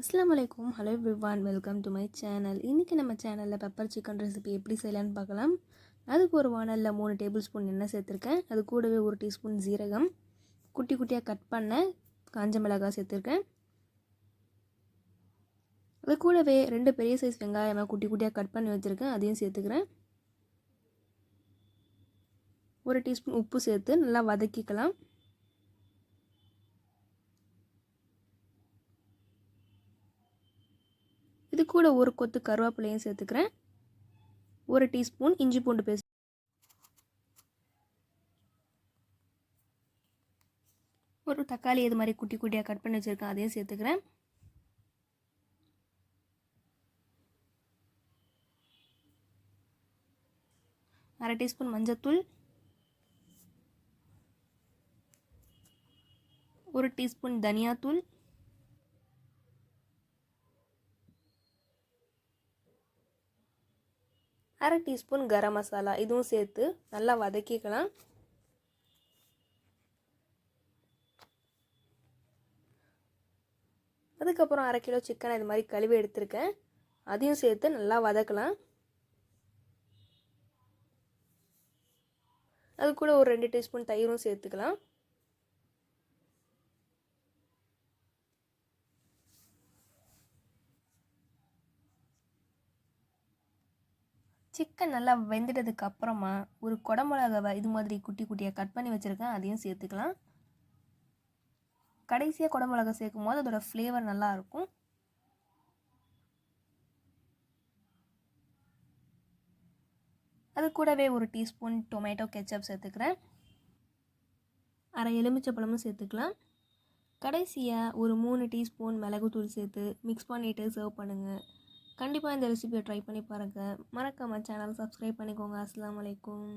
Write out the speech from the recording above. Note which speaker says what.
Speaker 1: அஸ்லாம் வலைக்கும் hello Vivan welcome to my channel இன்றைக்கி நம்ம சேனலில் பெப்பர் சிக்கன் ரெசிபி எப்படி செய்யலான்னு பார்க்கலாம். அதுக்கு ஒரு வானலில் மூணு டேபிள் ஸ்பூன் எண்ணெய் சேர்த்துருக்கேன். அது கூடவே ஒரு டீஸ்பூன் ஜீரகம் குட்டி குட்டியாக கட் பண்ண காஞ்ச மிளகாய் சேர்த்துருக்கேன். அது கூடவே ரெண்டு பெரிய சைஸ் வெங்காயமாக குட்டி குட்டியாக கட் பண்ணி வச்சுருக்கேன். அதையும் சேர்த்துக்கிறேன். ஒரு டீஸ்பூன் உப்பு சேர்த்து நல்லா வதக்கிக்கலாம். கூட ஒரு கொத்து கருவேப்பிலையும் சேர்த்துக்கிறேன். ஒரு டீஸ்பூன் இஞ்சி பூண்டு பேஸ்ட். ஒரு தக்காளி இது மாதிரி குட்டி குட்டியாக கட் பண்ணி வச்சுருக்கேன் அதையும் சேர்த்துக்கிறேன். அரை டீஸ்பூன் மஞ்சத்தூள். ஒரு டீஸ்பூன் தனியாத்தூள். அரை டீஸ்பூன் கரம் மசாலா இதுவும் சேர்த்து நல்லா வதக்கிக்கலாம். அதுக்கப்புறம் அரை கிலோ சிக்கன் இது மாதிரி கழுவி எடுத்திருக்கேன். அதையும் சேர்த்து நல்லா வதக்கலாம். அது கூட ஒரு ரெண்டு டீஸ்பூன் தயிரும் சேர்த்துக்கலாம். சிக்கன் நல்லா வெந்துட்டதுக்கு அப்புறமா ஒரு குடமிளகாவை இது மாதிரி குட்டி குட்டியாக கட் பண்ணி வச்சுருக்கேன். அதையும் சேர்த்துக்கலாம். கடைசியாக குடமிளகா சேர்க்கும் போது அதோடய ஃப்ளேவர் நல்லாயிருக்கும் அது கூடவே ஒரு டீஸ்பூன் டொமேட்டோ கெச்சப் சேர்த்துக்கிறேன். அரை எலுமிச்சப்பழமும் சேர்த்துக்கலாம். கடைசியாக ஒரு மூணு டீஸ்பூன் மிளகுத்தூள் சேர்த்து மிக்ஸ் பண்ணிவிட்டு சர்வ் பண்ணுங்கள் கண்டிப்பாக இந்த ரெசிபியை ட்ரை பண்ணி பாருங்கள் மறக்காமல் சேனல் சப்ஸ்கிரைப் பண்ணிக்கோங்க. அஸ்லாம் வலைக்கும்